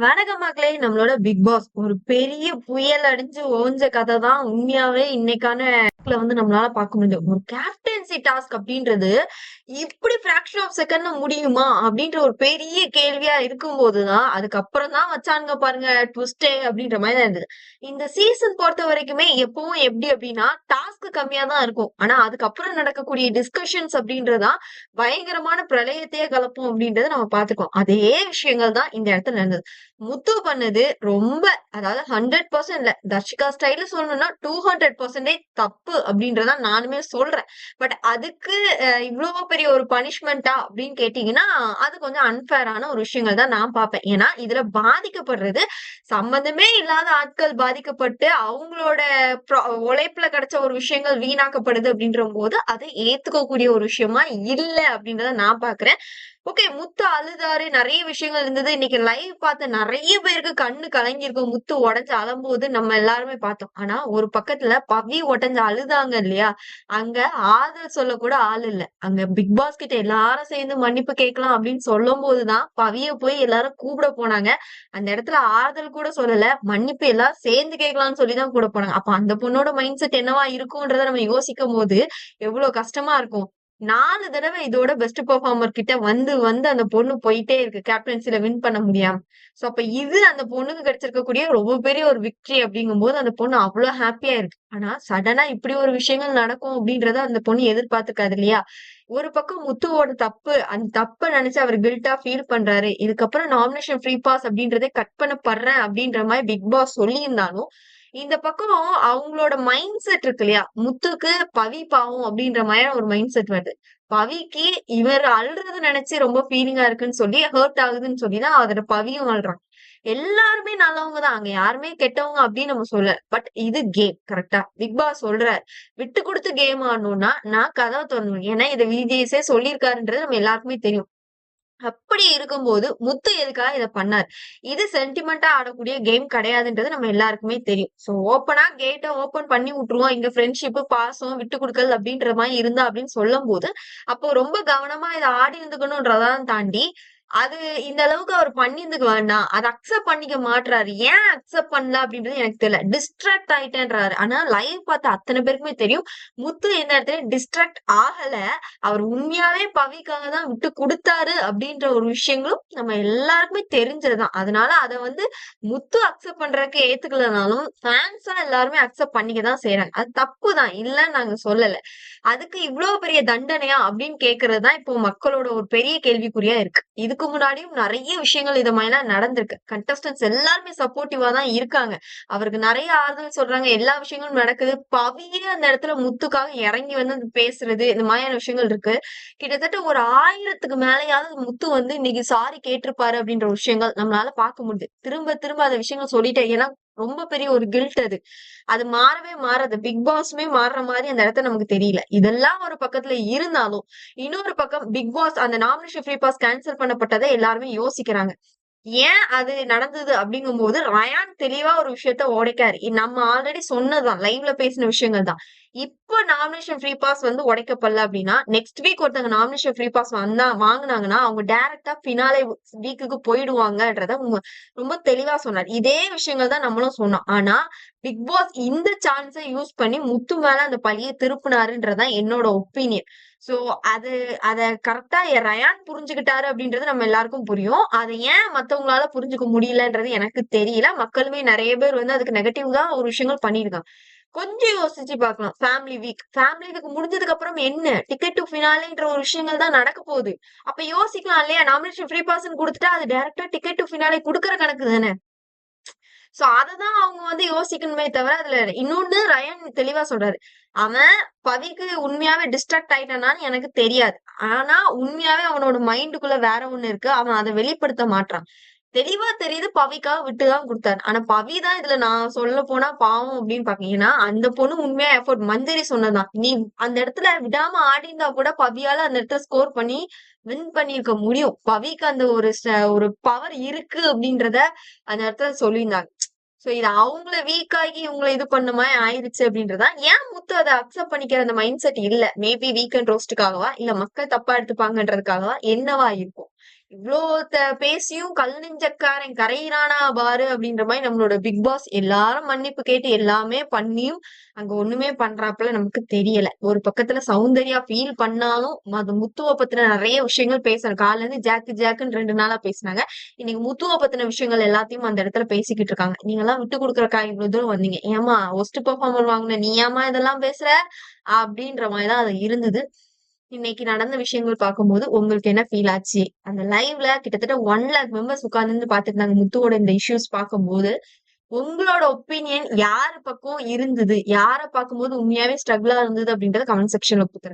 வணக்கம் மக்களே நம்மளோட பிக் பாஸ் ஒரு பெரிய புயல் அடிஞ்சு ஓஞ்ச கதை தான் உண்மையாவே இன்னைக்கான வந்து நம்மளால பார்க்க முடியும் ஒரு கேப்டன்சி டாஸ்க் அப்படின்றது இப்படி பிராக்ஷன் ஆஃப் செகண்ட் முடியுமா அப்படின்ற ஒரு பெரிய கேள்வியா இருக்கும் போதுதான் அதுக்கப்புறம் தான் வச்சானுங்க பாருங்க ட்விஸ்டே அப்படின்ற மாதிரி தான் இருந்தது. இந்த சீசன் பொறுத்த வரைக்குமே எப்பவும் எப்படி அப்படின்னா டாஸ்க் கம்மியா தான் இருக்கும். ஆனா அதுக்கப்புறம் நடக்கக்கூடிய டிஸ்கஷன்ஸ் அப்படின்றதான் பயங்கரமான பிரளயத்தையே கலப்போம் அப்படின்றத நம்ம பார்த்துக்கோம் அதே விஷயங்கள் தான் இந்த இடத்துல நடந்தது. முத்து பண்ணது ரொம்ப அதாவது ஹண்ட்ரட் பர்சன்ட் இல்ல தர்ஷிகா ஸ்டைல சொல்லணும்னா டூ ஹண்ட்ரட் பர்சன்டேஜ் தப்பு அப்படின்றத நானுமே சொல்றேன். பட் அதுக்கு இவ்வளவு பெரிய ஒரு பனிஷ்மெண்டா அப்படின்னு கேட்டீங்கன்னா அது கொஞ்சம் அன்பேரான ஒரு விஷயங்கள் தான் நான் பார்ப்பேன். ஏன்னா இதுல பாதிக்கப்படுறது சம்பந்தமே இல்லாத ஆட்கள் பாதிக்கப்பட்டு அவங்களோட உழைப்புல கிடைச்ச ஒரு விஷயங்கள் வீணாக்கப்படுது அப்படின்ற போது அதை ஏத்துக்கக்கூடிய ஒரு விஷயமா இல்லை அப்படின்றத நான் பாக்குறேன் ஓகே முத்து அழுதாரு நிறைய விஷயங்கள் இருந்தது. இன்னைக்கு லைவ் பார்த்த நிறைய பேருக்கு கண்ணு கலங்கிருக்கும் முத்து உடஞ்சு அழும்போது நம்ம எல்லாருமே பார்த்தோம். ஆனா ஒரு பக்கத்துல பவி உடஞ்சு அழுதாங்க இல்லையா? அங்க ஆதல் சொல்ல கூட ஆள் இல்ல. அங்க பிக் பாஸ் கிட்ட எல்லாரும் சேர்ந்து மன்னிப்பு கேட்கலாம் அப்படின்னு சொல்லும் போதுதான் பவிய போய் எல்லாரும் கூப்பிட போனாங்க. அந்த இடத்துல ஆறுதல் கூட சொல்லல. மன்னிப்பு எல்லாம் சேர்ந்து கேட்கலாம்னு சொல்லிதான் கூட போனாங்க. அப்ப அந்த பொண்ணோட மைண்ட் செட் என்னவா இருக்கும்ன்றத நம்ம யோசிக்கும் போது எவ்வளவு கஷ்டமா இருக்கும். நாலு தடவை இதோட பெஸ்ட் பெர்ஃபார்மர் கிட்ட வந்து வந்து அந்த பொண்ணு போயிட்டே இருக்கு. கேப்டன்சில வின் பண்ண முடியாம. சோ அப்ப இது அந்த பொண்ணுக்கு கிடைச்சிருக்கக்கூடிய ரொம்ப பெரிய ஒரு விக்டரி அப்படிங்கும் போது அந்த பொண்ணு அவ்வளவு ஹாப்பியா இருக்கு. ஆனா சடனா இப்படி ஒரு விஷயங்கள் நடக்கும் அப்படின்றத அந்த பொண்ணு எதிர்பார்த்துக்காது இல்லையா? ஒரு பக்கம் முத்துவோட தப்பு அந்த தப்ப நினைச்சு அவர் கில்ட்டா ஃபீல் பண்றாரு. இதுக்கப்புறம் நாமினேஷன் ஃப்ரீ பாஸ் அப்படின்றதே கட் பண்ணப்படுறேன் அப்படின்ற மாதிரி பிக் பாஸ் சொல்லியிருந்தாலும் இந்த பக்கம் அவங்களோட மைண்ட் செட் இருக்கு இல்லையா? முத்துக்கு பவி பாவம் அப்படின்ற மாதிரி ஒரு மைண்ட் செட் வருது. பவிக்கு இவர் அழுறது நினைச்சு ரொம்ப ஃபீலிங்கா இருக்குன்னு சொல்லி ஹர்ட் ஆகுதுன்னு சொல்லிதான் அதோட பவியும் அழுறான். எல்லாருமே நல்லவங்க தான். அங்க யாருமே கெட்டவங்க அப்படின்னு நம்ம சொல்ல பட் இது கேம் கரெக்டா பிக் பாஸ் சொல்றாரு. விட்டு கொடுத்து கேம் ஆடணும்னா நான் கதவை திறந்தேன் ஏன்னா இதை விஜேஸே சொல்லியிருக்காருன்றது நம்ம எல்லாருக்குமே தெரியும். அப்படி இருக்கும்போது முத்து எதுக்காக இதை பண்ணார்? இது சென்டிமெண்டா ஆடக்கூடிய கேம் கிடையாதுன்றது நம்ம எல்லாருக்குமே தெரியும். சோ ஓப்பனா கேட்டை ஓபன் பண்ணி விட்டுருவோம். இங்க ஃப்ரெண்ட்ஷிப் பாசம் விட்டு கொடுக்கல் அப்படின்ற மாதிரி இருந்தா அப்படின்னு சொல்லும் போது அப்போ ரொம்ப கவனமா இதை ஆடி இருந்துக்கணும்ன்றதான் தாண்டி அது இந்த அளவுக்கு அவர் பண்ணியிருந்துக்கு வேண்டாம் அதை அக்செப்ட் பண்ணிக்க மாட்டுறாரு ஏன் அக்செப்ட் பண்ணல அப்படின்றது எனக்கு தெரியல. டிஸ்ட்ராக்ட் ஆயிட்டேன்றாரு. ஆனா லைவ் பார்த்த அத்தனை பேருக்குமே தெரியும். முத்து எந்த இடத்துல டிஸ்ட்ராக்ட் ஆகல. அவர் உண்மையாவே பவிக்காக தான் விட்டு கொடுத்தாரு அப்படின்ற ஒரு விஷயங்களும் நம்ம எல்லாருக்குமே தெரிஞ்சதுதான். அதனால அதை வந்து முத்து அக்செப்ட் பண்றதுக்கு ஏத்துக்கலனாலும் ஃபேன்ஸா எல்லாருமே அக்செப்ட் பண்ணிக்க தான் செய்யறாங்க அது தப்பு தான் இல்லைன்னு நாங்க சொல்லல. அதுக்கு இவ்வளவு பெரிய தண்டனையா அப்படின்னு கேக்குறது தான் இப்போ மக்களோட ஒரு பெரிய கேள்விக்குறியா இருக்கு. இதுக்கு இதுக்கு முன்னாடியும் நிறைய விஷயங்கள் இது மாதிரிலாம் நடந்திருக்கு. கண்டஸ்டன்ஸ் எல்லாருமே சப்போர்ட்டிவா தான் இருக்காங்க. அவருக்கு நிறைய ஆறுதல் சொல்றாங்க. எல்லா விஷயங்களும் நடக்குது. பவியே அந்த இடத்துல முத்துக்காக இறங்கி வந்து பேசுறது இந்த மாதிரியான விஷயங்கள் இருக்கு. கிட்டத்தட்ட ஒரு ஆயிரத்துக்கு மேலேயாவது முத்து வந்து இன்னைக்கு சாரி கேட்டிருப்பாரு அப்படின்ற விஷயங்கள் நம்மளால பார்க்க முடியுது. திரும்ப திரும்ப அந்த விஷயங்கள் சொல்லிட்டேன் ஏன்னா ரொம்ப பெரிய ஒரு கில்ட் அது. அது மாறவே மாறாது. பிக் பாஸ்மே மாறுற மாதிரி அந்த இடத்த நமக்கு தெரியல. இதெல்லாம் ஒரு பக்கத்துல இருந்தாலும் இன்னொரு பக்கம் பிக் பாஸ் அந்த நாமினேஷன் ஃப்ரீ பாஸ் கேன்சல் பண்ணப்பட்டதை எல்லாருமே யோசிக்கிறாங்க. ஏன் அது நடந்தது அப்படிங்கும் போது ரயான் தெளிவா ஒரு விஷயத்த உடைக்காரு. நம்ம ஆல்ரெடி சொன்னதுதான் லைவ்ல பேசின விஷயங்கள் தான் இப்ப நாமினேஷன் ஃப்ரீ பாஸ் வந்து உடைக்கப்படல அப்படின்னா நெக்ஸ்ட் வீக் ஒருத்தங்க நாமினேஷன் ஃப்ரீ பாஸ் வந்தா வாங்கினாங்கன்னா அவங்க டைரக்டா பினாலே வீக்குக்கு போயிடுவாங்கன்றத ரொம்ப தெளிவா சொன்னார். இதே விஷயங்கள் தான் நம்மளும் சொன்னோம். ஆனா பிக் பாஸ் இந்த சான்ஸை யூஸ் பண்ணி முத்து மேல அந்த பழியை திருப்பினாருன்றதான் என்னோட ஒப்பீனியன் சோ அது அத கரெக்டா ரயான் புரிஞ்சுக்கிட்டாரு அப்படின்றது நம்ம எல்லாருக்கும் புரியும். அதை ஏன் மத்தவங்களால புரிஞ்சுக்க முடியலன்றது எனக்கு தெரியல. மக்களுமே நிறைய பேர் வந்து அதுக்கு நெகட்டிவ் தான் ஒரு விஷயங்கள் பண்ணிருக்காங்க கொஞ்சம் யோசிச்சு பார்க்கலாம். ஃபேமிலி வீக் ஃபேமிலி வீக் முடிஞ்சதுக்கு அப்புறம் என்ன? டிக்கெட் டு ஃபினாலேன்ற ஒரு விஷயங்கள் தான் நடக்க போகுது. அப்ப யோசிக்கலாம் இல்லையா? நாமினேஷன் ஃப்ரீ பாஸ் கொடுத்துட்டா அது டேரக்டா டிக்கெட் டு ஃபினாலே கொடுக்குற கணக்கு தானே? சோ அததான் அவங்க வந்து யோசிக்கணுமே தவிர அதுல இன்னொன்னு ரயன் தெளிவா சொல்றாரு. அவன் பவிக்கு உண்மையாவே டிஸ்ட்ராக்ட் ஆயிட்டானான்னு எனக்கு தெரியாது. ஆனா உண்மையாவே அவனோட மைண்டுக்குள்ள வேற ஒண்ணு இருக்கு. அவன் அதை வெளிப்படுத்த மாட்டான் தெளிவா தெரியுது பவிக்காக விட்டுதான் கொடுத்தாரு. ஆனா பவி தான் இதுல நான் சொல்ல போனா பாவம் அப்படின்னு பாக்கீங்கன்னா அந்த பொண்ணு உண்மையா எஃபோர்ட் மஞ்சரி சொன்னதான் நீ அந்த இடத்துல விடாம ஆடிந்தா கூட பவியால அந்த இடத்துல ஸ்கோர் பண்ணி வின் பண்ணிருக்க முடியும். பவிக்கு அந்த ஒரு ஒரு பவர் இருக்கு அப்படின்றத அந்த இடத்துல சொல்லியிருந்தாங்க. சோ இது அவங்கள வீக் ஆகி இவங்களை இது பண்ண மாதிரி ஆயிருச்சு அப்படின்றதா? ஏன் முத்து அதை அக்செப்ட் பண்ணிக்கிற அந்த மைண்ட் செட் இல்ல? மேபி வீக் அண்ட் ரோஸ்டுக்காகவா இல்ல மக்கள் தப்பா எடுத்துப்பாங்கன்றதுக்காகவா? என்னவா இருக்கும்? இவ்வளோ பேசியும் கல் நெஞ்சக்காரன் கரையிறானா பாரு அப்படின்ற மாதிரி நம்மளோட பிக் பாஸ் எல்லாரும் மன்னிப்பு கேட்டு எல்லாமே பண்ணியும் அங்க ஒண்ணுமே பண்றாப்புல நமக்கு தெரியல. ஒரு பக்கத்துல சௌந்தர்யா ஃபீல் பண்ணாலும் அது முத்துவ பத்தின நிறைய விஷயங்கள் பேசணும். காலையில இருந்து ஜாக்கு ஜாக்குன்னு ரெண்டு நாளா பேசினாங்க. இன்னைக்கு முத்துவ பத்தின விஷயங்கள் எல்லாத்தையும் அந்த இடத்துல பேசிக்கிட்டு இருக்காங்க. நீங்க எல்லாம் விட்டு கொடுக்குறக்கா இவ்வளவு தூரம் வந்தீங்க? ஏமா ஒஸ்ட் பெர்ஃபார்மர் வாங்கின நீ ஏமா இதெல்லாம் பேசுற? அப்படின்ற மாதிரிதான் அது இருந்தது. இன்னைக்கு நடந்த விஷயங்கள் பார்க்கும்போது உங்களுக்கு என்ன ஃபீல் ஆச்சு? அந்த லைவ்ல கிட்டத்தட்ட ஒன் லேக் மெம்பர்ஸ் உட்கார்ந்து பாத்துட்டு இருந்தாங்க முத்துவோட இந்த இஷ்யூஸ் பார்க்கும்போது உங்களோட ஒப்பீனியன் யாரு பக்கம் இருந்தது? யார பார்க்கும்போது உண்மையாவே ஸ்ட்ரகிளா இருந்தது அப்படின்றத கமெண்ட் செக்ஷன்ல கொடுத்துருங்க.